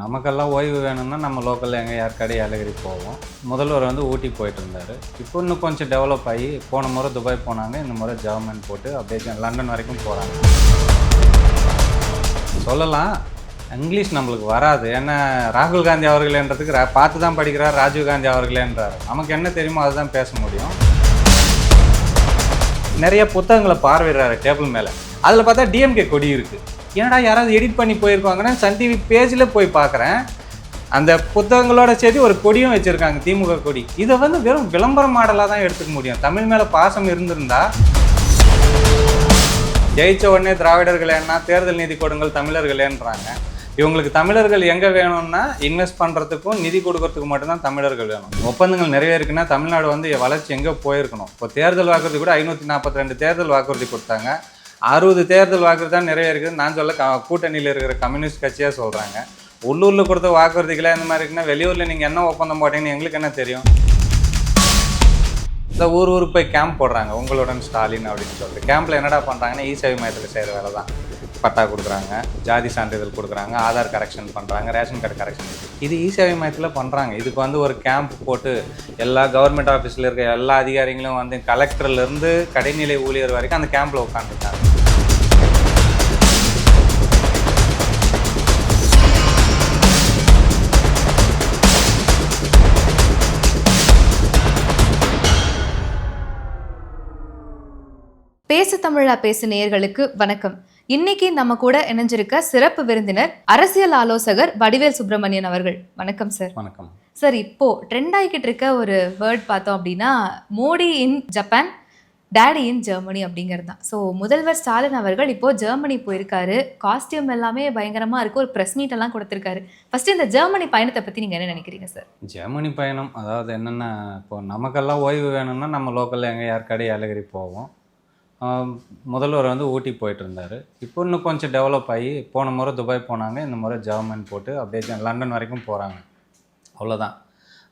நமக்கெல்லாம் ஓய்வு வேணும்னா நம்ம லோக்கலில் எங்கே யாருக்காடி ஏலகிரி போவோம். முதல்வர் வந்து ஊட்டி போயிட்டு இருந்தார் இப்போ இன்னும் கொஞ்சம் டெவலப் ஆகி போன முறை துபாய் போனாங்க இந்த முறை ஜெர்மன் போட்டு அப்படியே லண்டன் வரைக்கும் போகிறாங்க சொல்லலாம் இங்கிலீஷ் நம்மளுக்கு வராது. ஏன்னா ராகுல் காந்தி அவர்களேன்றதுக்கு பார்த்து தான் படிக்கிறார் ராஜீவ் காந்தி அவர்களேன்றார். நமக்கு என்ன தெரியுமோ அதுதான் பேச முடியும். நிறைய புத்தகங்களை பார்வையிடுறாரு டேபிள் மேலே. அதில் பார்த்தா டிஎம்கே கொடி இருக்குது என்னடா யாராவது எடிட் பண்ணி போயிருப்பாங்கன்னா சன் டிவி பேஜில் போய் பார்க்குறேன் அந்த புத்தகங்களோட சேர்த்து ஒரு கொடியும் வச்சுருக்காங்க திமுக கொடி. இதை வந்து வெறும் விளம்பர மாடலாக தான் எடுத்துக்க முடியும். தமிழ் மேலே பாசம் இருந்திருந்தா ஜெயிச்ச உடனே திராவிடர்களேன்னா தேர்தல் நிதி கொடுங்கள் தமிழர்களேன்றாங்க இவங்களுக்கு தமிழர்கள் எங்கே வேணும்னா இன்வெஸ்ட் பண்ணுறதுக்கும் நிதி கொடுக்கறதுக்கு மட்டும்தான் தமிழர்கள் வேணும். ஒப்பந்தங்கள் நிறைவேறுக்குன்னா தமிழ்நாடு வந்து வளர்ச்சி எங்கே போயிருக்கணும்? இப்போ தேர்தல் வாக்குறுதி கூட ஐநூற்றி நாற்பத்தி ரெண்டு தேர்தல் வாக்குறுதி கொடுத்தாங்க. அறுபது தேர்தல் வாக்குறுதி தான் நிறைவேறுக்குது நான் சொல்ல க- கூட்டணியில் இருக்கிற கம்யூனிஸ்ட் கட்சியாக சொல்கிறாங்க உள்ளூரில் கொடுத்த வாக்குறுதிகளே இந்த மாதிரி இருக்குன்னா வெளியூரில் நீங்கள் என்ன ஒப்பந்தம் போட்டீங்கன்னு எங்களுக்கு என்ன தெரியும்? இந்த ஊர் ஊர் போய் கேம்ப் போடுறாங்க உங்களுடன் ஸ்டாலின் அப்படின்னு சொல்லிட்டு. கேம்பில் என்னடா பண்ணுறாங்கன்னா இ சேவை மையத்தில் செய்கிற வேலை தான் பட்டா கொடுக்குறாங்க ஜாதி சான்றிதழ் கொடுக்குறாங்க ஆதார் கரெக்ஷன் பண்ணுறாங்க ரேஷன் கார்டு கரெக்ஷன் இது இ சேவை மையத்தில் பண்ணுறாங்க இதுக்கு வந்து ஒரு கேம்ப் போட்டு எல்லா கவர்மெண்ட் ஆஃபீஸில் இருக்க எல்லா அதிகாரிகளும் வந்து கலெக்டர்லேருந்து கடைநிலை ஊழியர் வரைக்கும் அந்த கேம்பில் உட்காந்துருக்காங்க பேசு தமிழா பேசு நேயர்களுக்கு வணக்கம். இன்னைக்கு நம்ம கூட இணைஞ்சிருக்க சிறப்பு விருந்தினர் அரசியல் ஆலோசகர் வடிவேல் சுப்பிரமணியன் அவர்கள். வணக்கம் சார். வணக்கம். சார் இப்போ ட்ரெண்ட் ஆகிக்கிட்டு இருக்க ஒரு வேர்ட் பார்த்தோம் அப்படின்னா Modi in Japan daddy in Germany அப்படிங்கிறது தான். ஸோ முதல்வர் ஸ்டாலின் அவர்கள் இப்போ ஜெர்மனி போயிருக்காரு. காஸ்டியூம் எல்லாமே பயங்கரமா இருக்கு. ஒரு ப்ரெஸ் மீட் எல்லாம் கொடுத்திருக்காரு. ஃபர்ஸ்ட் இந்த ஜெர்மனி பயணத்தை பத்தி நீங்க என்ன நினைக்கிறீங்க சார்? ஜெர்மனி பயணம் அதாவது என்னென்னா இப்போ நமக்கெல்லாம் ஓய்வு வேணும்னா நம்ம லோக்கலில் எங்கே யாருக்காடி ஏலகிரி போவோம். முதல்வர் வந்து ஊட்டி போயிட்டு இருந்தார் இப்போ இன்னும் கொஞ்சம் டெவலப் ஆகி போன முறை துபாய் போனாங்க இந்த முறை ஜெர்மன் போட்டு அப்படியே லண்டன் வரைக்கும் போகிறாங்க அவ்வளோதான்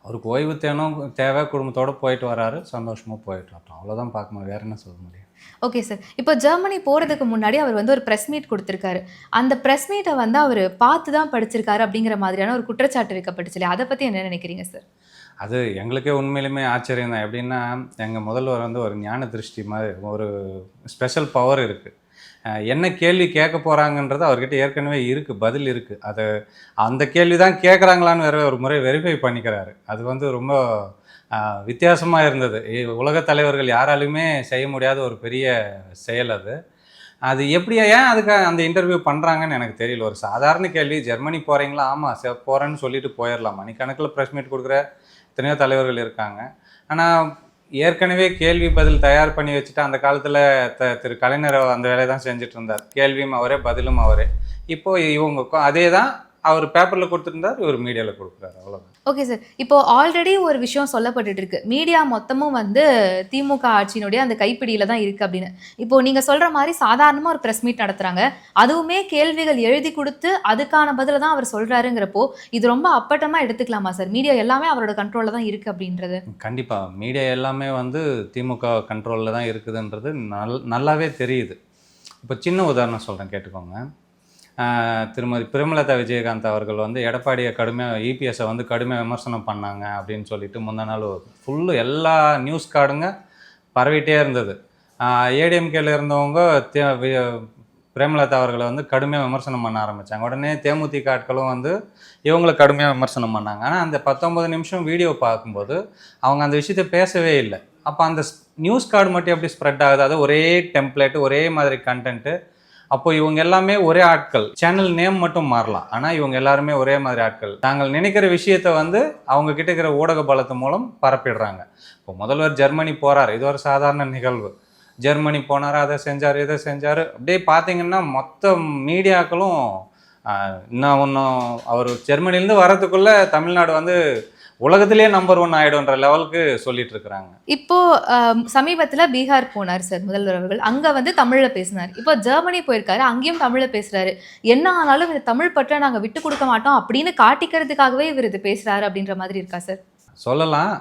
அவருக்கு ஓய்வு தேனும் தேவை குடும்பத்தோடு போயிட்டு வராரு சந்தோஷமாக போயிட்டு வரட்டும். அவ்வளோதான் பார்க்க முடியும். வேறு என்ன சொல்ல முடியும்? ஓகே சார் இப்போ ஜெர்மனி போகிறதுக்கு முன்னாடி அவர் வந்து ஒரு ப்ரெஸ் மீட் கொடுத்துருக்காரு. அந்த ப்ரெஸ் மீட்டை வந்து அவர் பார்த்து தான் படிச்சிருக்காரு அப்படிங்கிற மாதிரியான ஒரு குற்றச்சாட்டு வைக்கப்பட்டுச்சு இல்லையா அதை பற்றி என்ன நினைக்கிறீங்க சார் அது எங்களுக்கே உண்மையிலுமே ஆச்சரியம் தான். எப்படின்னா எங்கள் முதல்வர் வந்து ஒரு ஞான திருஷ்டி மாதிரி ஒரு ஸ்பெஷல் பவர் இருக்குது என்ன கேள்வி கேட்க போகிறாங்கன்றது அவர்கிட்ட ஏற்கனவே இருக்குது பதில் இருக்குது அது அந்த கேள்வி தான் கேட்குறாங்களான்னு வேற ஒரு முறை வெரிஃபை பண்ணிக்கிறாரு. அது வந்து ரொம்ப வித்தியாசமாக இருந்தது. உலகத் தலைவர்கள் யாராலுமே செய்ய முடியாத ஒரு பெரிய செயல் அது. அது எப்படி ஏன் அதுக்கு அந்த இன்டர்வியூ பண்ணுறாங்கன்னு எனக்கு தெரியல. ஒரு சாதாரண கேள்வி ஜெர்மனி போகிறீங்களா ஆமாம் சே போகிறேன்னு சொல்லிட்டு போயிடலாம்? மணிக்கணக்கில் ப்ரெஸ் மீட் கொடுக்குற எத்தனையோ தலைவர்கள் இருக்காங்க. ஆனால் ஏற்கனவே கேள்வி பதில் தயார் பண்ணி வச்சுட்டு அந்த காலத்தில் த திரு கலைஞர் அந்த வேலையை தான் செஞ்சுட்டு இருந்தார். கேள்வியும் அவரே பதிலும் அவரே. இப்போது இவங்க அதே தான் அவர் பேப்பரில் கொடுத்துருந்தார் இவர் மீடியாவில் கொடுக்குறாரு. அவ்வளோதான் ஓகே சார் இப்போ ஆல்ரெடி ஒரு விஷயம் சொல்லப்பட்டுட்டு இருக்கு. மீடியா மொத்தமும் வந்து திமுக ஆட்சியினுடைய அந்த கைப்பிடியில தான் இருக்கு அப்படின்னு. இப்போ நீங்க சொல்ற மாதிரி சாதாரணமா ஒரு ப்ரெஸ் மீட் நடத்துறாங்க. அதுவுமே கேள்விகள் எழுதி கொடுத்து அதுக்கான பதில தான் அவர் சொல்றாருங்கிறப்போ இது ரொம்ப அப்பட்டமா எடுத்துக்கலாமா சார் மீடியா எல்லாமே அவரோட கண்ட்ரோல்ல தான் இருக்கு அப்படின்றது. கண்டிப்பாக மீடியா எல்லாமே வந்து திமுக கண்ட்ரோலில் தான் இருக்குதுன்றது நல் நல்லாவே தெரியுது. இப்போ சின்ன உதாரணம் சொல்கிறேன் கேட்டுக்கோங்க. திருமதி பிரேமலதா விஜயகாந்த் அவர்கள் வந்து எடப்பாடியை கடுமையாக இபிஎஸ்ஸை வந்து கடுமையாக விமர்சனம் பண்ணாங்க அப்படின்னு சொல்லிட்டு முந்தா நாள் ஃபுல்லு எல்லா நியூஸ் கார்டுங்க பரவிட்டே இருந்தது. ஏடிஎம்கேல இருந்தவங்க தே- பிரேமலதா அவர்களை வந்து கடுமையாக விமர்சனம் பண்ண ஆரம்பித்தாங்க உடனே தேமுதிக ஆட்களும் வந்து இவங்களை கடுமையாக விமர்சனம் பண்ணாங்க. ஆனால் அந்த பத்தொம்பது நிமிஷம் வீடியோ பார்க்கும்போது அவங்க அந்த விஷயத்தை பேசவே இல்லை. அப்போ அந்த நியூஸ் கார்டு மட்டும் எப்படி ஸ்ப்ரெட் ஆகுது? அது ஒரே டெம்ப்ளேட் ஒரே மாதிரி கண்டென்ட்டு அப்போ இவங்க எல்லாமே ஒரே ஆட்கள். சேனல் நேம் மட்டும் மாறலாம். ஆனால் இவங்க எல்லாருமே ஒரே மாதிரி ஆட்கள். நாங்கள் நினைக்கிற விஷயத்த வந்து அவங்க கிட்ட இருக்கிற ஊடக பலத்து மூலம் பரப்பிடுறாங்க. இப்போ முதல்வர் ஜெர்மனி போறார். இது ஒரு சாதாரண நிகழ்வு. ஜெர்மனி போனார் அதை செஞ்சார் இதை செஞ்சார். அப்படியே பார்த்தீங்கன்னா மொத்த மீடியாக்களும் இன்னும் ஒன்றும் அவர் ஜெர்மனிலேருந்து வரதுக்குள்ளே தமிழ்நாடு வந்து உலகத்திலேயே நம்பர் ஒன் ஆயிடும்ன்ற லெவலுக்கு சொல்லிட்டு இருக்கிறாங்க இப்போ சமீபத்துல பீகார் போனார் சார் முதல்வர் அவர்கள். அங்க வந்து தமிழ்ல பேசினார். இப்போ ஜெர்மனி போயிருக்காரு அங்கேயும் தமிழ்ல பேசுறாரு. என்ன ஆனாலும் இந்த தமிழ் பற்ற நாங்க விட்டு கொடுக்க மாட்டோம் அப்படின்னு காட்டிக்கிறதுக்காகவே இவர் இது பேசுறாரு அப்படின்ற மாதிரி இருக்கா சார்? சொல்லலாம்.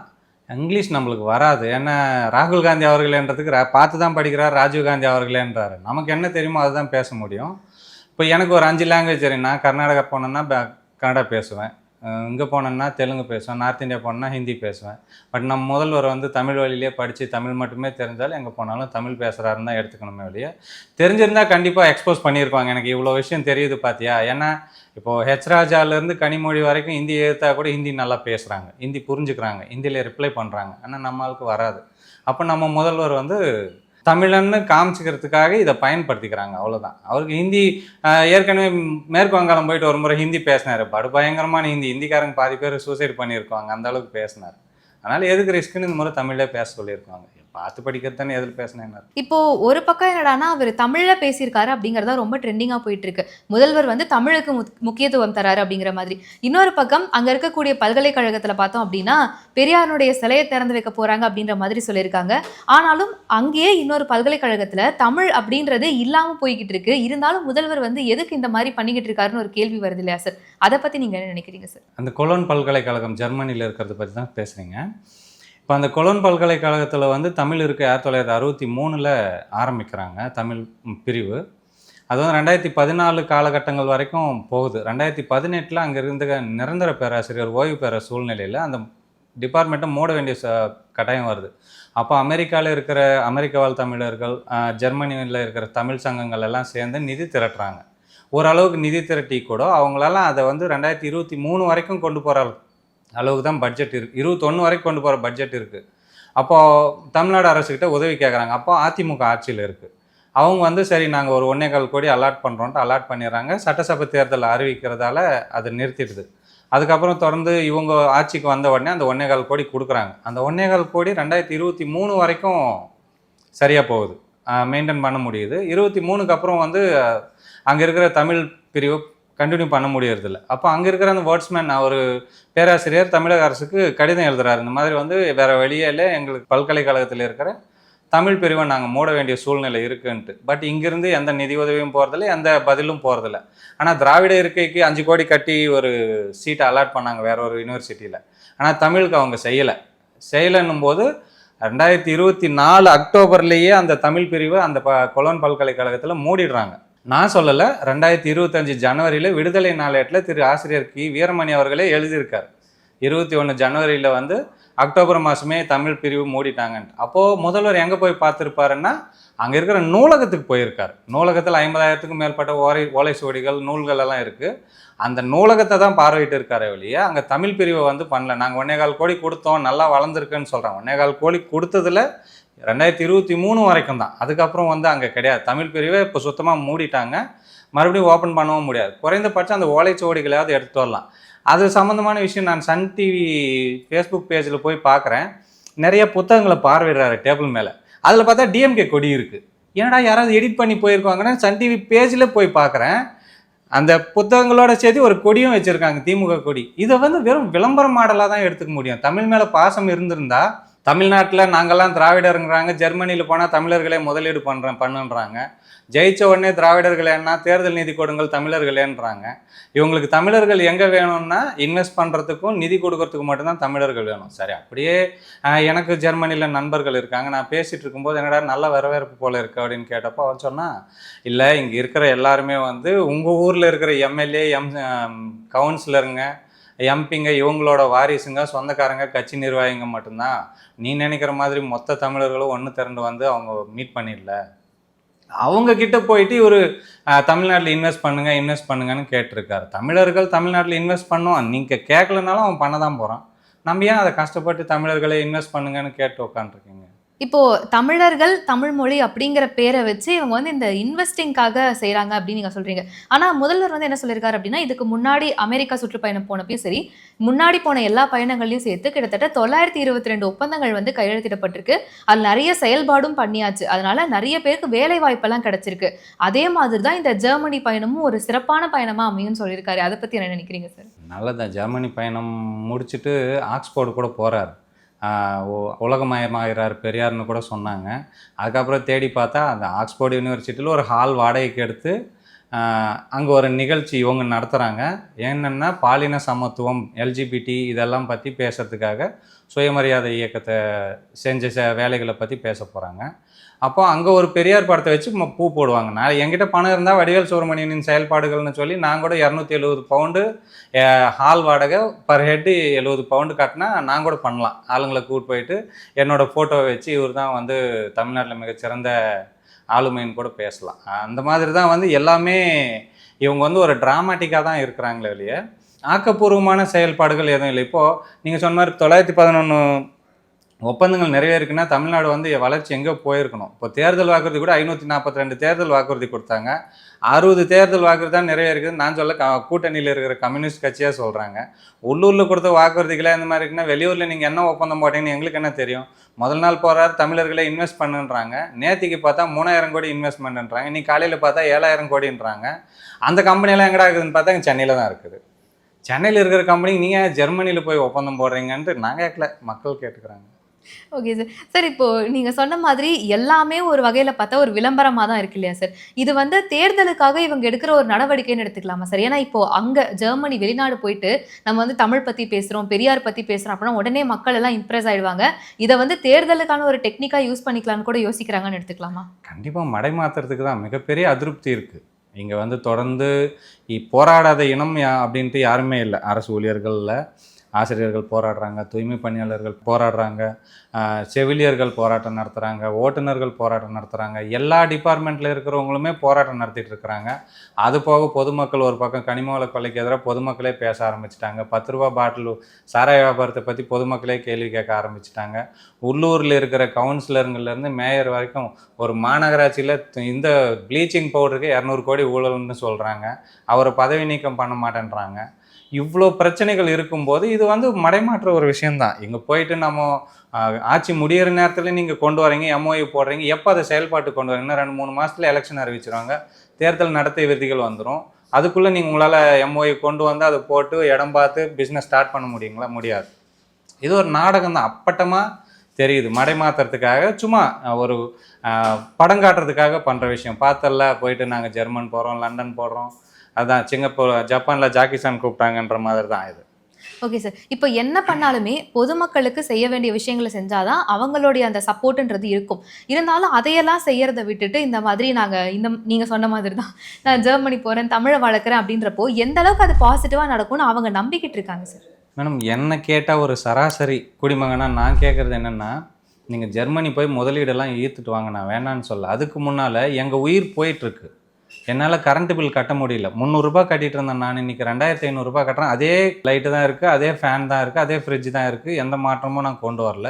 இங்கிலீஷ் நம்மளுக்கு வராது. ஏன்னா ராகுல் காந்தி அவர்களேன்றதுக்கு பார்த்து தான் படிக்கிறார் ராஜீவ் காந்தி அவர்களேன்றாரு. நமக்கு என்ன தெரியுமோ அதுதான் பேச முடியும். இப்போ எனக்கு ஒரு அஞ்சு லாங்குவேஜ் தெரியும் நான் கர்நாடகா போனேன்னா கன்னடா பேசுவேன். இங்கே போனேன்னா தெலுங்கு பேசுவேன் நார்த் இந்தியா போனேன்னா ஹிந்தி பேசுவேன். பட் நம்ம முதல்வர் வந்து தமிழ் வழியிலே படித்து தமிழ் மட்டுமே தெரிஞ்சாலும் எங்கே போனாலும் தமிழ் பேசுகிறாருன்னு தான் எடுத்துக்கணுமே வழியே தெரிஞ்சிருந்தால் கண்டிப்பாக எக்ஸ்போஸ் பண்ணியிருப்பாங்க எனக்கு இவ்வளோ விஷயம் தெரியுது பார்த்தியா ஏன்னா இப்போது ஹெச் ராஜாலேருந்து கனிமொழி வரைக்கும் ஹிந்தி எழுத்தா கூட ஹிந்தி நல்லா பேசுகிறாங்க ஹிந்தி புரிஞ்சுக்கிறாங்க. ஹிந்தியில் ரிப்ளை பண்ணுறாங்க ஆனால் நம்மளுக்கு வராது. அப்போ நம்ம முதல்வர் வந்து தமிழன்னு காமிச்சிக்கிறதுக்காக இதை பயன்படுத்திக்கிறாங்க அவ்வளோதான் அவருக்கு ஹிந்தி ஏற்கனவே மேற்கு வங்காளம் போயிட்டு ஒரு முறை ஹிந்தி பேசினார். படு பயங்கரமான ஹிந்தி. ஹிந்திக்காரங்க பாதி பேர் சூசைட் பண்ணியிருக்காங்க அந்த அளவுக்கு பேசினார். அதனால் எதுக்கு ரிஸ்க்குன்னு இந்த முறை தமிழே பேச சொல்லியிருக்காங்க. பார்த்து படிக்கிறது தானே எதில் பேசினேன் இப்போ ஒரு பக்கம் என்னடான்னா அவர் தமிழ்ல பேசியிருக்காரு அப்படிங்கறதா ரொம்ப ட்ரெண்டிங்கா போயிட்டு இருக்கு முதல்வர் வந்து தமிழுக்கு முக்- முக்கியத்துவம் தராரு அப்படிங்கிற மாதிரி. இன்னொரு பக்கம் அங்க இருக்கக்கூடிய பல்கலைக்கழகத்துல பார்த்தோம் அப்படின்னா பெரியாருடைய சிலையை திறந்து வைக்க போறாங்க அப்படின்ற மாதிரி சொல்லியிருக்காங்க. ஆனாலும் அங்கேயே இன்னொரு பல்கலைக்கழகத்துல தமிழ் அப்படின்றது இல்லாம போய்கிட்டு இருக்கு இருந்தாலும் முதல்வர் வந்து எதுக்கு இந்த மாதிரி பண்ணிக்கிட்டு இருக்காருன்னு ஒரு கேள்வி வருது இல்லையா சார்? அதை பத்தி நீங்க என்ன நினைக்கிறீங்க சார்? அந்த கொலோன் பல்கலைக்கழகம் ஜெர்மனியில் இருக்கிறத பற்றி தான் பேசுகிறீங்க இப்போ அந்த கொலோன் பல்கலைக்கழகத்தில் வந்து தமிழ் இருக்க ஆயிரத்தி தொள்ளாயிரத்தி அறுபத்தி மூணில் ஆரம்பிக்கிறாங்க தமிழ் பிரிவு. அது வந்து ரெண்டாயிரத்தி பதினாலு காலகட்டங்கள் வரைக்கும் போகுது. ரெண்டாயிரத்தி பதினெட்டில் அங்கே இருந்த நிரந்தர பேராசிரியர் ஓய்வு பெற சூழ்நிலையில் அந்த டிபார்ட்மெண்ட்டை மூட வேண்டிய ச கட்டாயம் வருது. அப்போ அமெரிக்காவில் இருக்கிற அமெரிக்க வாழ் தமிழர்கள் ஜெர்மனியில் இருக்கிற தமிழ் சங்கங்கள் எல்லாம் சேர்ந்து நிதி திரட்டுறாங்க. ஓரளவுக்கு நிதி திரட்டி கூட அவங்களால அதை வந்து ரெண்டாயிரத்தி இருபத்தி மூணு வரைக்கும் கொண்டு போகிற அளவுக்கு தான் பட்ஜெட் இருக்குது இருபத்தொன்று வரைக்கும் கொண்டு போகிற பட்ஜெட் இருக்குது அப்போது தமிழ்நாடு அரசுக்கிட்ட உதவி கேட்குறாங்க அப்போ அதிமுக ஆட்சியில் இருக்குது அவங்க வந்து சரி நாங்கள் ஒரு ஒன்னேகால் கோடி அலாட் பண்ணுறோன்ட்டு அலாட் பண்ணிடுறாங்க. சட்டசபை தேர்தல் அறிவிக்கிறதால அது நிறுத்திடுது. அதுக்கப்புறம் தொடர்ந்து இவங்க ஆட்சிக்கு வந்த உடனே அந்த ஒன்னேகால் கோடி கொடுக்குறாங்க. அந்த ஒன்னேகால் கோடி ரெண்டாயிரத்தி இருபத்தி மூணு வரைக்கும் சரியாக போகுது. மெயின்டைன் பண்ண முடியுது. இருபத்தி மூணுக்கு அப்புறம் வந்து அங்கே இருக்கிற தமிழ் பிரிவு கண்டினியூ பண்ண முடியறதில்ல. அப்போ அங்கே இருக்கிற அந்த வேர்ட்ஸ்மேன் ஒரு பேராசிரியர் தமிழக அரசுக்கு கடிதம் எழுதுறாரு. இந்த மாதிரி வந்து வேறு வழியே இல்லை. எங்களுக்கு பல்கலைக்கழகத்தில் இருக்கிற தமிழ் பிரிவை நாங்கள் மூட வேண்டிய சூழ்நிலை இருக்குன்ட்டு. பட் இங்கேருந்து எந்த நிதி உதவியும் போகிறதில்ல எந்த பதிலும் போகிறதில்ல ஆனால் திராவிட இருக்கைக்கு அஞ்சு கோடி கட்டி ஒரு சீட்டை அலாட் பண்ணாங்க வேற ஒரு யூனிவர்சிட்டியில் ஆனால் தமிழுக்கு அவங்க செய்யலை. செய்யலைன்னும் போது ரெண்டாயிரத்தி இருபத்தி நாலு அக்டோபர்லேயே அந்த தமிழ் பிரிவை அந்த ப கொலோன் பல்கலைக்கழகத்தில் மூடிடுறாங்க. நான் சொல்லலை ரெண்டாயிரத்தி இருபத்தஞ்சு ஜனவரியில் விடுதலை நாளேட்டில் திரு ஆசிரியர் கி. வீரமணி அவர்களே எழுதியிருக்கார். இருபத்தி ஒன்று ஜனவரியில் வந்து அக்டோபர் மாதமே தமிழ் பிரிவு மூடிட்டாங்கன்ட்டு. அப்போது முதல்வர் எங்கே போய் பார்த்துருப்பாருன்னா அங்கே இருக்கிற நூலகத்துக்கு போயிருக்கார். நூலகத்தில் ஐம்பதாயிரத்துக்கும் மேற்பட்ட ஓலை ஓலை சுவடிகள் நூல்கள் எல்லாம் இருக்குது அந்த நூலகத்தை தான் பார்வையிட்டு இருக்காரே வெளியே அங்கே தமிழ் பிரிவை வந்து பண்ணல. நாங்கள் ஒன்னேகால் கோடி கொடுத்தோம் நல்லா வளர்ந்துருக்குன்னு சொல்கிறோம் ஒன்னேகால் கோடி கொடுத்ததுல ரெண்டாயிரத்தி இருபத்தி மூணு வரைக்கும் தான் அதுக்கப்புறம் வந்து அங்கே கிடையாது. தமிழ் பிரிவை இப்போ சுத்தமாக மூடிட்டாங்க. மறுபடியும் ஓப்பன் பண்ணவும் முடியாது. குறைந்தபட்சம் அந்த ஓலைச்சுவடிகளையாவது எடுத்து வரலாம். அது சம்மந்தமான விஷயம் நான் சன் டிவி ஃபேஸ்புக் பேஜில் போய் பார்க்குறேன் நிறைய புத்தகங்களை பார்வையிடுறாரு டேபிள் மேலே. அதில் பார்த்தா டிஎம்கே கொடி இருக்குது ஏன்டா யாராவது எடிட் பண்ணி போயிருக்காங்கன்னா சன் டிவி பேஜில் போய் பார்க்குறேன் அந்த புத்தகங்களோட சேர்த்து ஒரு கொடியும் வச்சுருக்காங்க திமுக கொடி. இதை வந்து வெறும் விளம்பர மாடலாக தான் எடுத்துக்க முடியும். தமிழ் மேலே பாசம் இருந்திருந்தால் தமிழ்நாட்டில் நாங்கள்லாம் திராவிடருங்கிறாங்க. ஜெர்மனியில் போனால் தமிழர்களே முதலீடு பண்ணுறேன் பண்ணுன்றாங்க. ஜெயிச்ச உடனே திராவிடர்களேன்னா தேர்தல் நிதி கொடுங்கள் தமிழர்களேன்றாங்க இவங்களுக்கு தமிழர்கள் எங்கே வேணும்னா இன்வெஸ்ட் பண்ணுறதுக்கும் நிதி கொடுக்கறதுக்கு மட்டும்தான் தமிழர்கள் வேணும். சரி அப்படியே எனக்கு ஜெர்மனியில் நண்பர்கள் இருக்காங்க. நான் பேசிகிட்டு இருக்கும்போது என்னடா நல்ல வரவேற்பு போல் இருக்கு அப்படின்னு கேட்டப்போ அவன் சொன்னால் இல்லை இங்கே இருக்கிற எல்லாருமே வந்து உங்கள் ஊரில் இருக்கிற எம்எல்ஏ எம் கவுன்சிலருங்க எம்பிங்க இவங்களோட வாரிசுங்க சொந்தக்காரங்க கட்சி நிர்வாகிங்க மட்டும்தான். நீ நினைக்கிற மாதிரி மொத்த தமிழர்களும் ஒன்று திரண்டு வந்து அவங்க மீட் பண்ணிடல. அவங்க கிட்ட போயிட்டு இவர் தமிழ்நாட்டில் இன்வெஸ்ட் பண்ணுங்க இன்வெஸ்ட் பண்ணுங்கன்னு கேட்டிருக்காரு. தமிழர்கள் தமிழ்நாட்டில் இன்வெஸ்ட் பண்ணுவான் நீங்கள் கேட்கலனாலும் அவன் பண்ண தான் போகிறான் நம்ம ஏன் அதை கஷ்டப்பட்டு தமிழர்களை இன்வெஸ்ட் பண்ணுங்கன்னு கேட்டு உட்காந்துருக்கீங்க இப்போது தமிழர்கள் தமிழ் மொழி அப்படிங்கிற பேரை வச்சு இவங்க வந்து இந்த இன்வெஸ்டிங்காக செய்கிறாங்க அப்படின்னு நீங்கள் சொல்கிறீங்க ஆனால் முதல்வர் வந்து என்ன சொல்லியிருக்காரு அப்படின்னா இதுக்கு முன்னாடி அமெரிக்கா சுற்றுப்பயணம் போனப்பையும் சரி முன்னாடி போன எல்லா பயணங்களையும் சேர்த்து கிட்டத்தட்ட தொள்ளாயிரத்தி இருபத்தி ரெண்டு ஒப்பந்தங்கள் வந்து கையெழுத்திடப்பட்டிருக்கு. அது நிறைய செயல்பாடும் பண்ணியாச்சு. அதனால நிறைய பேருக்கு வேலை வாய்ப்பெல்லாம் கிடைச்சிருக்கு. அதே மாதிரி தான் இந்த ஜெர்மனி பயணமும் ஒரு சிறப்பான பயணமாக அமையும்னு சொல்லியிருக்காரு. அதை பற்றி என்ன நினைக்கிறீங்க சார்? நல்லதான் ஜெர்மனி பயணம் முடிச்சுட்டு ஆக்ஸ்போர்டு கூட போகிறார் உலகமயமாகிறார் பெரியார்னு கூட சொன்னாங்க. அதுக்கப்புறம் தேடி பார்த்தா அந்த ஆக்ஸ்போர்ட் யூனிவர்சிட்டியில் ஒரு ஹால் வாடகைக்கு எடுத்து அங்கே ஒரு நிகழ்ச்சி இவங்க நடத்துகிறாங்க என்னென்னா பாலின சமத்துவம் எல்ஜிபிடி இதெல்லாம் பற்றி பேசுறதுக்காக சுயமரியாதை இயக்கத்தை செஞ்ச ச வேலைகளை பற்றி பேச போகிறாங்க அப்போ அங்கே ஒரு பெரியார் படத்தை வச்சு பூ போடுவாங்க. நான் என்கிட்ட பணம் இருந்தால் வடிவேல் சுப்பிரமணியனின் செயல்பாடுகள்னு சொல்லி நான் கூட இரநூத்தி எழுபது பவுண்டு ஹால் வாடகை பர் ஹெட்டு எழுபது பவுண்டு கட்டினா நான் கூட பண்ணலாம். ஆளுங்களை கூட்டு போயிட்டு என்னோட ஃபோட்டோவை வச்சு இவர் தான் வந்து தமிழ்நாட்டில் மிகச்சிறந்த ஆளுமைன்னு கூட பேசலாம். அந்த மாதிரி தான் வந்து எல்லாமே இவங்க வந்து ஒரு ட்ராமாட்டிக்காக தான் இருக்கிறாங்களே வெளியே ஆக்கப்பூர்வமான செயல்பாடுகள் எதுவும் இல்லை. இப்போது நீங்கள் சொன்ன மாதிரி தொள்ளாயிரத்தி பதினொன்று ஒப்பந்தங்கள் நிறைவேறுக்குன்னா தமிழ்நாடு வந்து வளர்ச்சி எங்கே போயிருக்கணும். இப்போ தேர்தல் வாக்குறுதி கூட ஐநூற்றி நாற்பத்தி ரெண்டு தேர்தல் வாக்குறுதி கொடுத்தாங்க. அறுபது தேர்தல் வாக்குறுதி தான் நிறைவேறுக்குது நான் சொல்ல க கூட்டணியில் இருக்கிற கம்யூனிஸ்ட் கட்சியாக சொல்கிறாங்க உள்ளூரில் கொடுத்த வாக்குறுதிகளே இந்த மாதிரி இருக்குன்னா வெளியூரில் நீங்கள் என்ன ஒப்பந்தம் போட்டீங்கன்னு எங்களுக்கு என்ன தெரியும்? முதல் நாள் போகிறாரு தமிழர்களை இன்வெஸ்ட் பண்ணுன்றாங்க. நேத்திக்கு பார்த்தா மூணாயிரம் கோடி இன்வெஸ்ட்மெண்ட்ன்றாங்க இன்னைக்கு காலையில் பார்த்தா ஏழாயிரம் கோடின்றாங்க. அந்த கம்பெனியெல்லாம் எங்கடா இருக்குதுன்னு பார்த்தா இங்கே சென்னையில் தான் இருக்குது. சென்னையில் இருக்கிற கம்பெனி நீங்கள் ஜெர்மனியில் போய் ஒப்பந்தம் போடுறீங்கன்ட்டு நான் கேட்கல. மக்கள் கேட்டுக்கிறாங்க. ஓகே சார் சார் இப்போ நீங்கள் சொன்ன மாதிரி எல்லாமே ஒரு வகையில் பார்த்தா ஒரு விளம்பரமாக தான் இருக்கு இல்லையா சார் இது வந்து தேர்தலுக்காக இவங்க எடுக்கிற ஒரு நடவடிக்கைன்னு எடுத்துக்கலாமா சார் ஏன்னா இப்போது அங்கே ஜெர்மனி வெளிநாடு போயிட்டு நம்ம வந்து தமிழ் பற்றி பேசுகிறோம் பெரியார் பற்றி பேசுகிறோம் அப்படின்னா உடனே மக்கள் எல்லாம் இம்ப்ரெஸ் ஆகிடுவாங்க இதை வந்து தேர்தலுக்கான ஒரு டெக்னிக்காக யூஸ் பண்ணிக்கலாம்னு கூட யோசிக்கிறாங்கன்னு எடுத்துக்கலாமா? கண்டிப்பாக மடைமாத்துறதுக்கு தான் மிகப்பெரிய அதிருப்தி இருக்குது இங்கே வந்து தொடர்ந்து போராடாத இனம் யா அப்படின்ட்டு யாருமே இல்லை அரசு ஊழியர்களில். ஆசிரியர்கள் போராடுறாங்க தூய்மை பணியாளர்கள் போராடுறாங்க செவிலியர்கள் போராட்டம் நடத்துகிறாங்க ஓட்டுநர்கள் போராட்டம் நடத்துகிறாங்க எல்லா டிபார்ட்மெண்ட்டில் இருக்கிறவங்களுமே போராட்டம் நடத்திட்டு இருக்கிறாங்க. அது போக பொதுமக்கள் ஒரு பக்கம் கனிமவள கொலைக்கு எதிராக பொதுமக்களே பேச ஆரம்பிச்சிட்டாங்க. பத்து ரூபா பாட்டில் சாராய வியாபாரத்தை பற்றி பொதுமக்களே கேள்வி கேட்க ஆரம்பிச்சிட்டாங்க. உள்ளூரில் இருக்கிற கவுன்சிலருங்கள்லேருந்து மேயர் வரைக்கும் ஒரு மாநகராட்சியில் இந்த ப்ளீச்சிங் பவுடருக்கு இரநூறு கோடி ஊழல்னு சொல்கிறாங்க அவரை பதவி நீக்கம் பண்ண மாட்டேன்றாங்க. இவ்வளோ பிரச்சனைகள் இருக்கும்போது இது வந்து மடைமாற்ற ஒரு விஷயம்தான். இங்கே போயிட்டு நம்ம ஆட்சி முடியிற நேரத்தில் நீங்கள் கொண்டு வரீங்க எம்ஓஐ போடுறீங்க எப்போ அதை செயல்பாட்டு கொண்டு வரீங்க ரெண்டு மூணு மாதத்தில் எலெக்ஷன் அறிவிச்சிருவாங்க. தேர்தல் நடத்தை விதிகள் வந்துடும் அதுக்குள்ளே நீங்கள் உங்களால் எம்ஓஐ கொண்டு வந்து அதை போட்டு இடம் பார்த்து பிஸ்னஸ் ஸ்டார்ட் பண்ண முடியுங்களா? முடியாது. இது ஒரு நாடகம் தான் அப்பட்டமாக தெரியுது. மடைமாத்துறதுக்காக சும்மா ஒரு படம் காட்டுறதுக்காக பண்ணுற விஷயம். பார்த்தல்ல போயிட்டு நாங்கள் ஜெர்மன் போகிறோம் லண்டன் போடுறோம் அதான் சிங்கப்பூர் ஜப்பானில் ஜாக்கிசான் கூப்பிட்டாங்கன்ற மாதிரி தான் இது. ஓகே சார் இப்போ என்ன பண்ணாலுமே பொதுமக்களுக்கு செய்ய வேண்டிய விஷயங்களை செஞ்சாதான் அவங்களுடைய அந்த சப்போர்ட்ன்றது இருக்கும். இருந்தாலும் அதையெல்லாம் செய்யறத விட்டுட்டு இந்த மாதிரி நாங்க இந்த நீங்க சொன்ன மாதிரி தான் நான் ஜெர்மனி போறேன் தமிழை வளர்க்குறேன் அப்படின்றப்போ எந்த அளவுக்கு அது பாசிட்டிவா நடக்கும்னு அவங்க நம்பிக்கிட்டு இருக்காங்க சார் மேடம் என்ன கேட்டால் ஒரு சராசரி குடிமகனா நான் கேட்குறது என்னென்னா நீங்கள் ஜெர்மனி போய் முதலீடெல்லாம் ஈர்த்துட்டு வாங்க நான் வேணான்னு சொல்ல. அதுக்கு முன்னால் எங்கள் உயிர் போயிட்டுருக்கு என்னால் கரண்ட் பில் கட்ட முடியல. முந்நூறுரூபா கட்டிட்டு இருந்தேன் நான். இன்னைக்கு ரெண்டாயிரத்தி ஐநூறுரூபா கட்டுறேன். அதே லைட்டு தான் இருக்குது அதே ஃபேன் தான் இருக்குது அதே ஃப்ரிட்ஜ் தான் இருக்குது எந்த மாற்றமும் நான் கொண்டு வரல.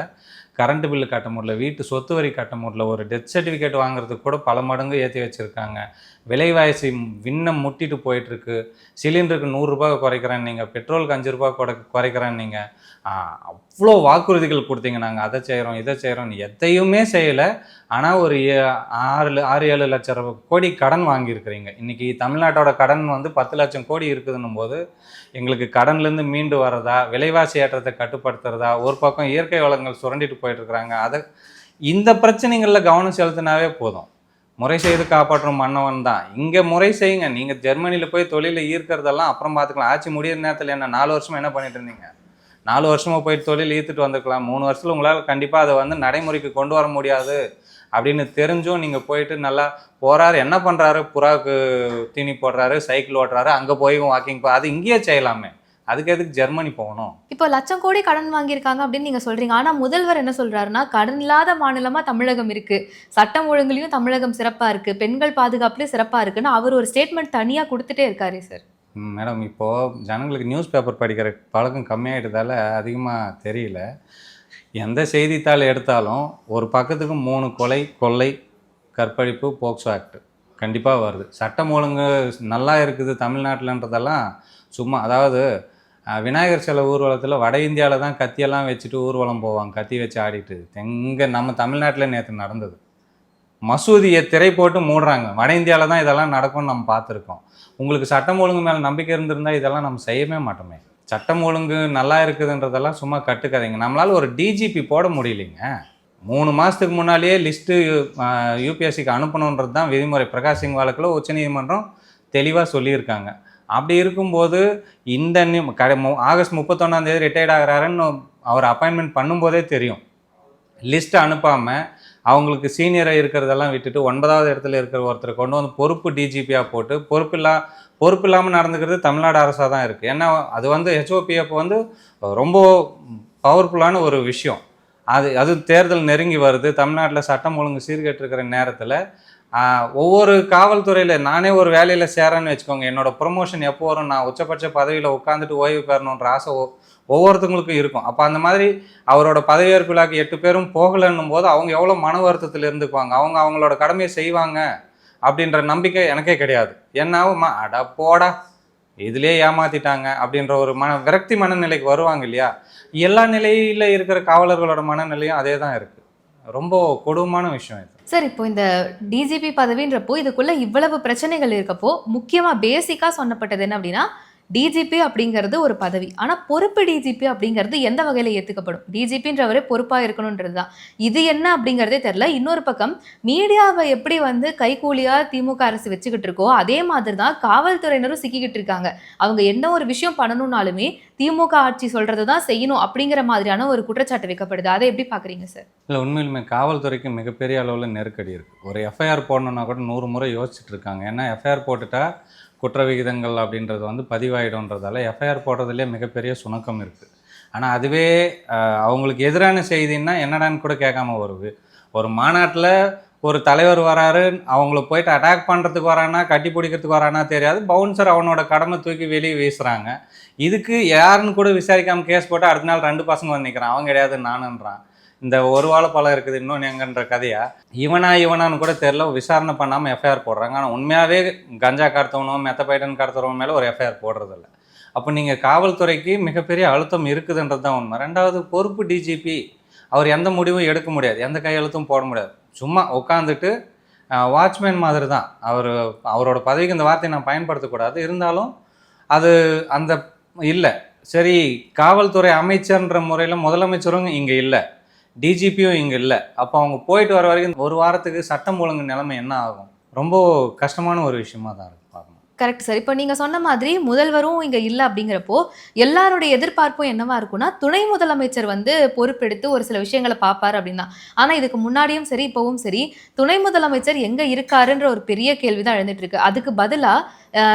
கரண்ட் பில்லு கட்ட முடியல. வீட்டு சொத்து வரி கட்ட முடியல. ஒரு டெத் சர்டிஃபிகேட் வாங்குறதுக்கு கூட பல மடங்கு ஏற்றி வச்சுருக்காங்க. விலைவாசி விண்ணம் முட்டிட்டு போயிட்டுருக்கு. சிலிண்டருக்கு நூறுரூபா குறைக்கிறேன் நீங்கள் பெட்ரோலுக்கு அஞ்சு ரூபா குறை குறைக்கிறேன் நீங்கள் அவ்வளோ வாக்குறுதிகள் கொடுத்தீங்க நாங்கள் அதை செய்கிறோம் இதை செய்கிறோம் எதையுமே செய்யலை. ஆனால் ஒரு ஏ- ஆறு ஆறு ஏழு லட்சம் கோடி கடன் வாங்கியிருக்கிறீங்க. இன்றைக்கி தமிழ்நாட்டோட கடன் வந்து பத்து லட்சம் கோடி இருக்குதுன்னும் போது எங்களுக்கு கடன்லேருந்து மீண்டு வர்றதா விலைவாசி ஏற்றத்தை கட்டுப்படுத்துறதா ஒரு பக்கம் இயற்கை வளங்கள் சுரண்டிட்டு போயிட்டுருக்குறாங்க. அதை இந்த பிரச்சனைகளில் கவனம் செலுத்தினாவே போதும். முறை செய்து காப்பாற்றும் மன்னவன் தான். இங்கே முறை செய்யுங்க. நீங்கள் ஜெர்மனியில் போய் தொழிலில் ஈர்க்கிறதெல்லாம் அப்புறம் பார்த்துக்கலாம் ஆட்சி முடியிற நேரத்தில் என்ன நாலு வருஷமாக என்ன பண்ணிட்டு இருந்தீங்க? நாலு வருஷமாக போயிட்டு தொழில் ஈர்த்துட்டு வந்திருக்கலாம். மூணு வருஷத்தில் உங்களால் கண்டிப்பாக அதை வந்து நடைமுறைக்கு கொண்டு வர முடியாது அப்படின்னு தெரிஞ்சும் நீங்கள் போயிட்டு நல்லா போகிறாரு என்ன பண்ணுறாரு புறாவுக்கு தீனி போடுறாரு சைக்கிள் ஓட்டுறாரு அங்கே போய் வாக்கிங் போ அது இங்கேயே செய்யலாமே. அதுக்கு எதுக்கு ஜெர்மனி போகணும்? இப்போ லட்சம் கோடி கடன் வாங்கியிருக்காங்க அப்படின்னு நீங்க சொல்றீங்க. ஆனா முதல்வர் என்ன சொல்றாருன்னா கடன் இல்லாத மாநிலமா தமிழகம் இருக்கு. சட்டம் ஒழுங்குலயும் தமிழகம் சிறப்பா இருக்கு. பெண்கள் பாதுகாப்புலயும் சிறப்பா இருக்குன்னு அவர் ஒரு ஸ்டேட்மெண்ட் தனியா கொடுத்துட்டே இருக்காரு சார் மேடம் இப்போது ஜனங்களுக்கு நியூஸ் பேப்பர் படிக்கிற பழக்கம் கம்மியாயிட்டதால அதிகமாக தெரியல. எந்த செய்தித்தாள் எடுத்தாலும் ஒரு பக்கத்துக்கு மூணு கொலை கொள்ளை கற்பழிப்பு போக்சோ ஆக்ட் கண்டிப்பாக வருது. சட்டம் ஒழுங்கு நல்லா இருக்குது தமிழ்நாட்டிலன்றதெல்லாம் சும்மா அதாவது விநாயகர் சிலை ஊர்வலத்தில் வட இந்தியாவில் தான் கத்தியெல்லாம் வச்சுட்டு ஊர்வலம் போவாங்க கத்தி வச்சு ஆடிட்டு. எங்கே நம்ம தமிழ்நாட்டில் நேற்று நடந்தது. மசூதியை திரை போட்டு மூடுறாங்க. வட இந்தியாவில் தான் இதெல்லாம் நடக்கும்னு நம்ம பார்த்துருக்கோம். உங்களுக்கு சட்டம் ஒழுங்கு மேலே நம்பிக்கை இருந்திருந்தால் இதெல்லாம் நம்ம செய்யவே மாட்டோமே. சட்டம் ஒழுங்கு நல்லா இருக்குதுன்றதெல்லாம் சும்மா கட்டுக்காதீங்க. நம்மளால் ஒரு டிஜிபி போட முடியலைங்க. மூணு மாதத்துக்கு முன்னாலேயே லிஸ்ட்டு யூபிஎஸ்சிக்கு அனுப்பணுன்றது தான் விதிமுறை. பிரகாஷ் சிங் வழக்கில் உச்சநீதிமன்றம் தெளிவாக சொல்லியிருக்காங்க. அப்படி இருக்கும்போது இந்த கடை மு- ஆகஸ்ட் முப்பத்தொன்னாம் தேதி ரிட்டையர்ட் ஆகிறாருன்னு அவர் அப்பாயின்மெண்ட் பண்ணும்போதே தெரியும். லிஸ்ட் அனுப்பாமல் அவங்களுக்கு சீனியராக இருக்கிறதெல்லாம் விட்டுட்டு ஒன்பதாவது இடத்துல இருக்கிற ஒருத்தரை கொண்டு வந்து பொறுப்பு டிஜிபியாக போட்டு பொறுப்பு இல்லா பொறுப்பு இல்லாமல் நடந்துக்கிறது தமிழ்நாடு அரசாக தான் இருக்குது ஏன்னா அது வந்து ஹெச்ஓபிஎஃப் வந்து ரொம்ப பவர்ஃபுல்லான ஒரு விஷயம். அது அது தேர்தல் நெருங்கி வருது. தமிழ்நாட்டில் சட்டம் ஒழுங்கு சீர்கெட்டுருக்கிற நேரத்தில் ஒவ்வொரு காவல்துறையில் நானே ஒரு வேலையில் சேரேன்னு வச்சுக்கோங்க. என்னோட ப்ரொமோஷன் எப்போ வரும் நான் உச்சபட்ச பதவியில் உட்காந்துட்டு ஓய்வு பெறணுன்ற ஆசை ஒவ்வொருத்தவங்களுக்கும் இருக்கும். அப்போ அந்த மாதிரி அவரோட பதவியேற்பு விழாக்கு எட்டு பேரும் போகலைன்னும் போது அவங்க எவ்வளோ மன வருத்தத்தில் இருந்துக்குவாங்க. அவங்க அவங்களோட கடமையை செய்வாங்க அப்படின்ற நம்பிக்கை எனக்கே கிடையாது. என்னாவுமா அடா போடா இதுலேயே ஏமாத்திட்டாங்க அப்படின்ற ஒரு மன விரக்தி மனநிலைக்கு வருவாங்க இல்லையா? எல்லா நிலையில இருக்கிற காவலர்களோட மனநிலையும் அதே தான் இருக்கு. ரொம்ப கொடூரமான விஷயம் இது. சார் இப்போ இந்த டிஜிபி பதவின்றப்போ இதுக்குள்ள இவ்வளவு பிரச்சனைகள் இருக்கப்போ முக்கியமா பேசிக்கா சொன்னப்பட்டது என்ன அப்படின்னா டிஜிபி அப்படிங்கிறது ஒரு பதவி. ஆனால் பொறுப்பு டிஜிபி அப்படிங்கிறது எந்த வகையில் ஏற்றுக்கப்படும் டிஜிபின்றவரே பொறுப்பாக இருக்கணுன்றது தான் இது என்ன அப்படிங்கிறதே தெரில இன்னொரு பக்கம் மீடியாவை எப்படி வந்து கைகூலியாக திமுக அரசு வச்சுக்கிட்டு இருக்கோ அதே மாதிரி தான் காவல்துறையினரும் சிக்கிக்கிட்டு இருக்காங்க. அவங்க என்ன ஒரு விஷயம் பண்ணணும்னாலுமே திமுக ஆட்சி சொல்கிறது தான் செய்யணும் அப்படிங்கிற மாதிரியான ஒரு குற்றச்சாட்டு வைக்கப்படுது. அதை எப்படி பார்க்குறீங்க சார்? இல்லை உண்மையிலுமே காவல்துறைக்கு மிகப்பெரிய அளவில் நெருக்கடி இருக்குது ஒரு எஃப்ஐஆர் போடணுன்னா கூட நூறு முறை யோசிச்சுட்டு இருக்காங்க. ஏன்னா எஃப்ஐஆர் போட்டுட்டா குற்ற விகிதங்கள் அப்படின்றது வந்து பதிவாயிடும்ன்றதால எஃப்ஐஆர் போடுறதுலேயே மிகப்பெரிய சுணக்கம் இருக்குது ஆனால் அதுவே அவங்களுக்கு எதிரான செய்தின்னா என்னடான்னு கூட கேட்காம வருது. ஒரு மாநாட்டில் ஒரு தலைவர் வராரு அவங்கள போயிட்டு அட்டாக் பண்ணுறதுக்கு வரானா கட்டி பிடிக்கிறதுக்கு வரானா தெரியாது. பவுன்சர் அவனோட கடமை தூக்கி வெளியே வீசுகிறாங்க இதுக்கு யாருன்னு கூட விசாரிக்காமல் கேஸ் போட்டு அடுத்த நாள் ரெண்டு பசங்க வந்து நிற்கிறான் அவன் கிடையாது நானுன்றான். இந்த ஒரு வாழைப்பழம் இருக்குது இன்னொன்று எங்கன்ற கதையா? இவனா இவனான்னு கூட தெரில விசாரணை பண்ணாமல் எஃப்ஐஆர் போடுறாங்க. ஆனால் உண்மையாகவே கஞ்சா கடத்தவனும் மெத்தபைட்டன் கடத்துறவன் மேலே ஒரு எஃப்ஐஆர் போடுறதில்ல. அப்போ நீங்கள் காவல்துறைக்கு மிகப்பெரிய அழுத்தம் இருக்குதுன்றது தான் உண்மை. ரெண்டாவது பொறுப்பு டிஜிபி அவர் எந்த முடிவும் எடுக்க முடியாது. எந்த கையெழுத்தும் போட முடியாது. சும்மா உட்காந்துட்டு வாட்ச்மேன் மாதிரி தான் அவர் அவரோட பதவிக்கு இந்த வார்த்தையை நான் பயன்படுத்தக்கூடாது. இருந்தாலும் அது அந்த இல்லை. சரி காவல்துறை அமைச்சர்ன்ற முறையில் முதலமைச்சரும் இங்கே இல்லை. டிஜிபியும் இங்கே இல்லை. அப்போ அவங்க போயிட்டு வர வரைக்கும் ஒரு வாரத்துக்கு சட்டம் ஒழுங்கு நிலைமை என்ன ஆகும்? ரொம்ப கஷ்டமான ஒரு விஷயமா தான் இருக்கு பார்க்கணும் கரெக்ட் சார் இப்போ நீங்கள் சொன்ன மாதிரி முதல்வரும் இங்கே இல்லை அப்படிங்கிறப்போ எல்லாருடைய எதிர்பார்ப்பும் என்னவா இருக்கும்னா துணை முதலமைச்சர் வந்து பொறுப்பெடுத்து ஒரு சில விஷயங்களை பார்ப்பாரு அப்படின்னா. ஆனால் இதுக்கு முன்னாடியும் சரி இப்போவும் சரி துணை முதலமைச்சர் எங்கே இருக்காருன்ற ஒரு பெரிய கேள்விதான் எழுந்துட்டு இருக்கு. அதுக்கு பதிலாக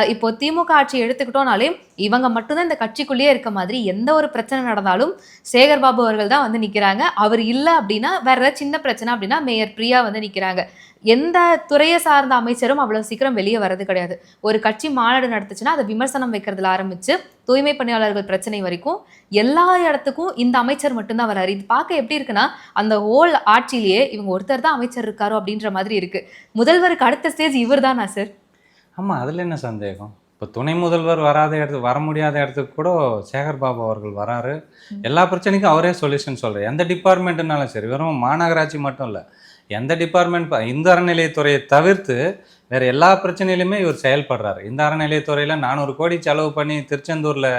இப்போ திமுக ஆட்சி எடுத்துக்கிட்டோம்னாலே இவங்க மட்டும்தான் இந்த கட்சிக்குள்ளேயே இருக்க மாதிரி எந்த ஒரு பிரச்சனை நடந்தாலும் சேகர் பாபு அவர்கள் தான் வந்து நிற்கிறாங்க அவர் இல்லை அப்படின்னா வேற ஏதாவது சின்ன பிரச்சனை அப்படின்னா மேயர் பிரியா வந்து நிற்கிறாங்க எந்த துறையை சார்ந்த அமைச்சரும் அவ்வளவு சீக்கிரம் வெளியே வர்றது கிடையாது. ஒரு கட்சி மாநாடு நடத்துச்சுன்னா அதை விமர்சனம் வைக்கிறதுல ஆரம்பிச்சு தூய்மை பணியாளர்கள் பிரச்சனை வரைக்கும் எல்லா இடத்துக்கும் இந்த அமைச்சர் மட்டும்தான் வராரு இது பார்க்க எப்படி இருக்குன்னா அந்த ஹோல் ஆட்சியிலேயே இவங்க ஒருத்தர் தான் அமைச்சர் இருக்காரோ அப்படின்ற மாதிரி இருக்கு. முதல்வருக்கு அடுத்த ஸ்டேஜ் இவர் தானா சார் ஆமாம் அதில் என்ன சந்தேகம்? இப்போ துணை முதல்வர் வராத இடத்துக்கு வர முடியாத இடத்துக்கு கூட சேகர் பாபு அவர்கள் வராரு. எல்லா பிரச்சனைக்கும் அவரே சொல்யூஷன் சொல்கிறார் எந்த டிபார்ட்மெண்ட்டுனாலும் சரி வெறும் மாநகராட்சி மட்டும் இல்லை எந்த டிபார்ட்மெண்ட் இந்த அறநிலையத்துறையை தவிர்த்து வேறு எல்லா பிரச்சனையிலுமே இவர் செயல்படுறாரு. இந்த அறநிலையத்துறையில் நானூறு கோடி செலவு பண்ணி திருச்செந்தூரில்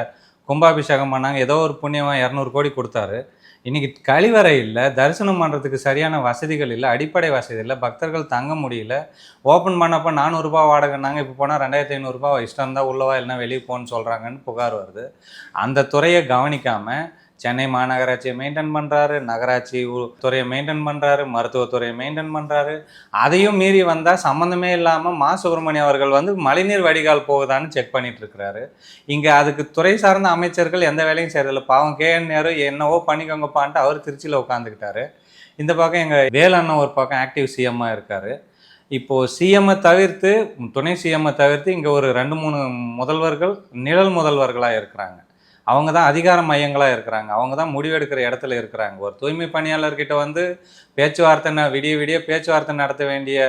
கும்பாபிஷேகம் பண்ணாங்க. ஏதோ ஒரு புண்ணியமாக இரநூறு கோடி கொடுத்தாரு. இன்னைக்கு கழிவறை இல்லை தரிசனம் பண்ணுறதுக்கு சரியான வசதிகள் இல்லை அடிப்படை வசதி இல்லை பக்தர்கள் தங்க முடியல. ஓப்பன் பண்ணப்போ நானூறுரூபா வாடகைனாங்க இப்போ போனால் ரெண்டாயிரத்தி ஐநூறுரூபா இஷ்டம் தான் உள்ளவா இல்லைன்னா வெளியே போகணும்னு சொல்கிறாங்கன்னு புகார் வருது. அந்த துறையை கவனிக்காமல் சென்னை மாநகராட்சியை மெயின்டைன் பண்ணுறாரு நகராட்சி உ- துறையை மெயின்டைன் பண்ணுறாரு மருத்துவத்துறையை மெயின்டைன் பண்ணுறாரு அதையும் மீறி வந்தால் சம்மந்தமே இல்லாமல் மா. சுப்பிரமணியம் அவர்கள் வந்து மழைநீர் வடிகால் போகுதான்னு செக் பண்ணிட்டு இருக்கிறாரு. இங்கே அதுக்கு துறை சார்ந்த அமைச்சர்கள் எந்த வேலையும் செய்யறதில்ல பாவம் கே என் நேரு என்னவோ பண்ணிக்கோங்கப்பான்ட்டு அவர் திருச்சியில் உட்காந்துக்கிட்டாரு இந்த பக்கம் எங்கள் வேலண்ணன் ஒரு பக்கம் ஆக்டிவ் சிஎம்மாக இருக்கார். இப்போது சிஎம்மை தவிர்த்து துணை சிஎம்மை தவிர்த்து இங்கே ஒரு ரெண்டு மூணு முதல்வர்கள் நிழல் முதல்வர்களாக இருக்கிறாங்க. அவங்க தான் அதிகார மையங்களாக இருக்கிறாங்க. அவங்க தான் முடிவெடுக்கிற இடத்துல இருக்கிறாங்க. ஒரு தூய்மை பணியாளர்கிட்ட வந்து பேச்சுவார்த்தை ந- விடிய விடிய பேச்சுவார்த்தை நடத்த வேண்டிய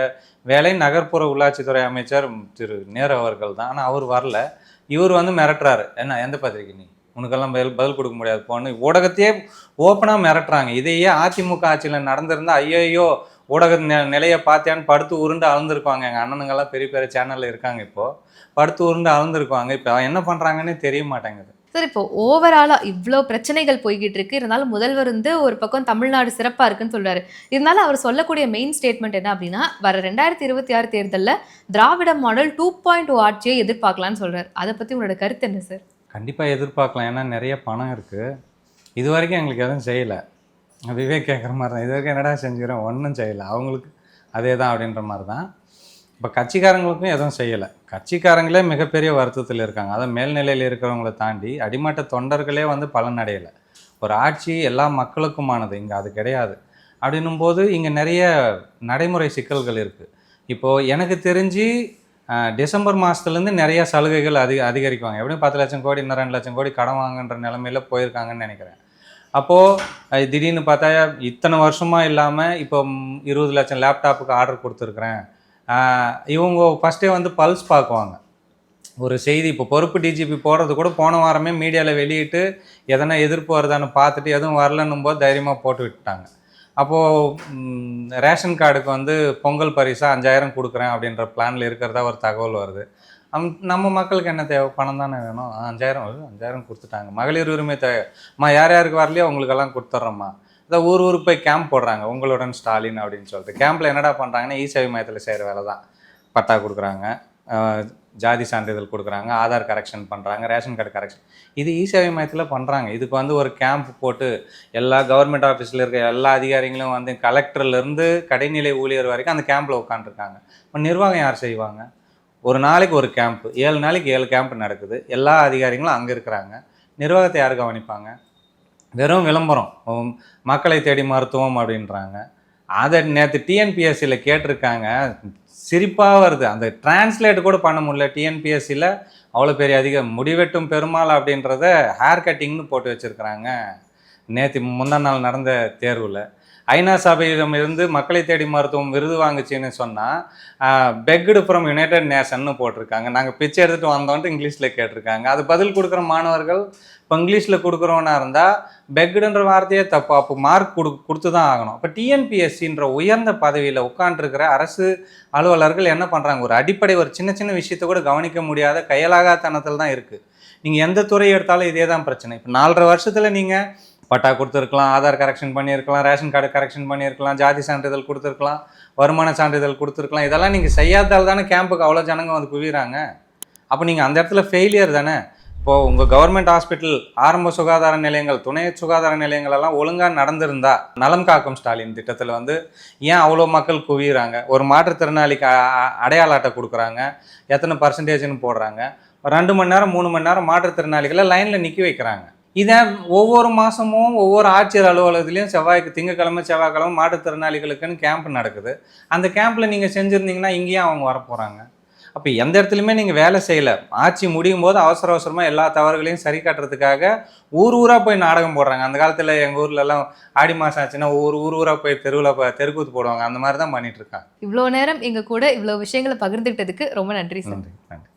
வேலை நகர்ப்புற உள்ளாட்சித்துறை அமைச்சர் திரு நேரு அவர்கள் தான். ஆனால் அவர் வரல. இவர் வந்து மிரட்டுறாரு. என்ன எந்த பத்திரிக்கை நீ? உனக்கெல்லாம் பதில் பதில் கொடுக்க முடியாது போன்னு. ஊடகத்தையே ஓப்பனாக மிரட்டுறாங்க. இதையே அதிமுக ஆட்சியில் நடந்திருந்தா ஐயோ ஊடக நிலையை பார்த்தியான்னு படுத்து உருண்டு அளந்துருக்குவாங்க எங்கள் அண்ணனுங்கெல்லாம் பெரிய பெரிய சேனலில் இருக்காங்க இப்போது படுத்து உருண்டு அளந்துருக்குவாங்க இப்போ என்ன பண்ணுறாங்கன்னே தெரிய மாட்டேங்குது. சார் இப்போ ஓவராலாக இவ்வளோ பிரச்சனைகள் போய்கிட்டு இருக்கு இருந்தாலும் முதல்வர் வந்து ஒரு பக்கம் தமிழ்நாடு சிறப்பாக இருக்குன்னு சொல்றாரு. இருந்தாலும் அவர் சொல்லக்கூடிய மெயின் ஸ்டேட்மெண்ட் என்ன அப்படின்னா வர ரெண்டாயிரத்தி இருபத்தி ஆறு தேர்தலில் Dravida model two point oh ஆட்சியை எதிர்பார்க்கலான்னு சொல்றாரு. அதை பற்றி உங்களோட கருத்து என்ன சார்? கண்டிப்பாக எதிர்பார்க்கலாம். ஏன்னா நிறைய பணம் இருக்குது இது வரைக்கும் எங்களுக்கு எதுவும் செய்யலை. விவேக் கேட்குற மாதிரி தான் இது வரைக்கும் என்னடா செஞ்சுக்கிறோம்? ஒன்றும் செய்யலை. அவங்களுக்கு அதே தான் அப்படின்ற மாதிரி தான் இப்போ கட்சிக்காரங்களுக்கும் எதுவும் செய்யலை. கட்சிக்காரங்களே மிகப்பெரிய வருத்தத்தில் இருக்காங்க. அதான் மேல்நிலையில் இருக்கிறவங்கள தாண்டி அடிமட்ட தொண்டர்களே வந்து பலன் அடையலை. ஒரு ஆட்சி எல்லா மக்களுக்குமானது இங்கே அது கிடையாது. அப்படின்னும் போது இங்கே நிறைய நடைமுறை சிக்கல்கள் இருக்குது இப்போது எனக்கு தெரிஞ்சு டிசம்பர் மாதத்துலேருந்து நிறைய சலுகைகள் அதிக அதிகரிக்குவாங்க. எப்படியும் பத்து லட்சம் கோடி இன்னும் ரெண்டு லட்சம் கோடி கடன் வாங்குன்ற நிலமையில போயிருக்காங்கன்னு நினைக்கிறேன். அப்போது திடீர்னு பார்த்தா இத்தனை வருஷமாக இல்லாமல் இப்போ இருபது லட்சம் லேப்டாப்புக்கு ஆர்டர் கொடுத்துருக்குறேன். இவங்க ஃபஸ்ட்டே வந்து பல்ஸ் பார்க்குவாங்க. ஒரு செய்தி இப்போ பொறுப்பு டிஜிபி போடுறது கூட போன வாரமே மீடியாவில் வெளியிட்டு எதனா எதிர்ப்பு வருதான்னு பார்த்துட்டு எதுவும் வரலன்னும் போது தைரியமாக போட்டு விட்டுட்டாங்க. அப்போது ரேஷன் கார்டுக்கு வந்து பொங்கல் பரிசாக அஞ்சாயிரம் கொடுக்குறேன் அப்படின்ற பிளானில் இருக்கிறதா ஒரு தகவல் வருது. அம் நம்ம மக்களுக்கு என்ன தேவை? பணம் தானே வேணும். அஞ்சாயிரம் வருது அஞ்சாயிரம் கொடுத்துட்டாங்க. மகளிர் உரிமை தேவை அம்மா யார் யாருக்கு வரலையோ அவங்களுக்கெல்லாம் கொடுத்துட்றோம்மா. இதை ஊர் ஊருக்கு போய் கேம்ப் போடுறாங்க. உங்களுடன் ஸ்டாலின் அப்படின்னு சொல்லிட்டு. கேம்பில் என்னடா பண்ணுறாங்கன்னா இ சேவை மையத்தில் செய்கிற வேலை தான். பட்டா கொடுக்குறாங்க. ஜாதி சான்றிதழ் கொடுக்குறாங்க. ஆதார் கரெக்ஷன் பண்ணுறாங்க ரேஷன் கார்டு கரெக்ஷன் இது இ சேவை மையத்தில் பண்ணுறாங்க இதுக்கு வந்து ஒரு கேம்ப் போட்டு எல்லா கவர்மெண்ட் ஆஃபீஸில் இருக்க எல்லா அதிகாரிகளும் வந்து கலெக்டர்லேருந்து கடைநிலை ஊழியர் வரைக்கும் அந்த கேம்பில் உட்காந்துருக்காங்க இப்போ நிர்வாகம் யார் செய்வாங்க? ஒரு நாளைக்கு ஒரு கேம்ப் ஏழு நாளைக்கு ஏழு கேம்ப் நடக்குது. எல்லா அதிகாரிகளும் அங்கே இருக்கிறாங்க. நிர்வாகத்தை யார் கவனிப்பாங்க? வெறும் விளம்பரம். மக்களை தேடி மருத்துவம் அப்படின்றாங்க. அதை நேற்று டிஎன்பிஎஸ்சியில் கேட்டிருக்காங்க. சிரிப்பாக வருது. அந்த டிரான்ஸ்லேட் கூட பண்ண முடியல. டிஎன்பிஎஸ்சியில் அவ்வளோ பெரிய அதிக முடிவெட்டும் பெருமாள் அப்படின்றத ஹேர் கட்டிங்னு போட்டு வச்சுருக்கிறாங்க. நேற்று முந்தா நாள் நடந்த தேர்வில். ஐநா சபையிடம் இருந்து மக்களை தேடி மருத்துவம் விருது வாங்குச்சின்னு சொன்னால் பெக்டு ஃப்ரம் யுனைடெட் நேஷன்னு போட்டிருக்காங்க. நாங்கள் பிச்சை எடுத்துகிட்டு வந்தோன்ட்டு இங்கிலீஷில் கேட்டிருக்காங்க. அது பதில் கொடுக்குற மாணவர்கள் இப்போ இங்கிலீஷில் கொடுக்குறவனா இருந்தால் பெக்குடுன்ற வார்த்தையே தப்பு. அப்போ மார்க் கொடு கொடுத்து தான் ஆகணும். இப்போ டிஎன்பிஎஸ்சின்ற உயர்ந்த பதவியில் உட்காந்துருக்கிற அரசு அலுவலர்கள் என்ன பண்ணுறாங்க ஒரு அடிப்படை ஒரு சின்ன சின்ன விஷயத்தை கூட கவனிக்க முடியாத கையலாகாத்தனத்தில் தான் இருக்குது நீங்கள் எந்த துறை எடுத்தாலும் இதே தான் பிரச்சனை. இப்போ நாலரை வருஷத்தில் நீங்கள் பட்டா கொடுத்துருக்கலாம் ஆதார் கரெக்ஷன் பண்ணியிருக்கலாம் ரேஷன் கார்டு கரெக்ஷன் பண்ணியிருக்கலாம் ஜாதி சான்றிதழ் கொடுத்துருக்கலாம் வருமான சான்றிதழ் கொடுத்துருக்கலாம். இதெல்லாம் நீங்கள் செய்யாதால் தானே கேம்புக்கு அவ்வளோ ஜனங்க வந்து குவிறாங்க அப்போ நீங்கள் அந்த இடத்துல ஃபெயிலியர் தானே? இப்போது உங்கள் கவர்மெண்ட் ஹாஸ்பிட்டல் ஆரம்ப சுகாதார நிலையங்கள் துணை சுகாதார நிலையங்கள் எல்லாம் ஒழுங்காக நடந்திருந்தா நலம் காக்கும் ஸ்டாலின் திட்டத்தில் வந்து ஏன் அவ்வளோ மக்கள் குவிகிறாங்க ஒரு மாற்றுத்திறனாளிக்கு அடையாள அட்டை கொடுக்குறாங்க எத்தனை பர்சன்டேஜ்னு போடுறாங்க. ஒரு ரெண்டு மணி நேரம் மூணு மணி நேரம் மாற்றுத்திறனாளிகளை லைனில் நிற்க வைக்கிறாங்க. இதை ஒவ்வொரு மாதமும் ஒவ்வொரு ஆட்சியர் அலுவலகத்துலேயும் செவ்வாய்க்கு திங்கக்கிழமை செவ்வாய்க்கிழமை மாற்றுத்திறனாளிகளுக்குன்னு கேம்ப் நடக்குது. அந்த கேம்பில் நீங்கள் செஞ்சுருந்தீங்கன்னா இங்கேயும் அவங்க வரப்போகிறாங்க அப்போ எந்த இடத்துலையுமே நீங்கள் வேலை செய்யலை. ஆட்சி முடியும் போது அவசர அவசரமாக எல்லா தவறுகளையும் சரி கட்டுறதுக்காக ஊர் ஊராக போய் நாடகம் போடுறாங்க. அந்த காலத்தில் எங்கள் ஊர்லலாம் ஆடி மாதம் ஆச்சுன்னா ஊர் ஊர் ஊராக போய் தெருவில் தெருக்கூத்து போடுவாங்க. அந்த மாதிரி தான் பண்ணிட்டு இருக்காங்க. இவ்வளோ நேரம் எங்க கூட இவ்வளோ விஷயங்களை பகிர்ந்துக்கிட்டதுக்கு ரொம்ப நன்றி சார். நன்றி. நன்றி.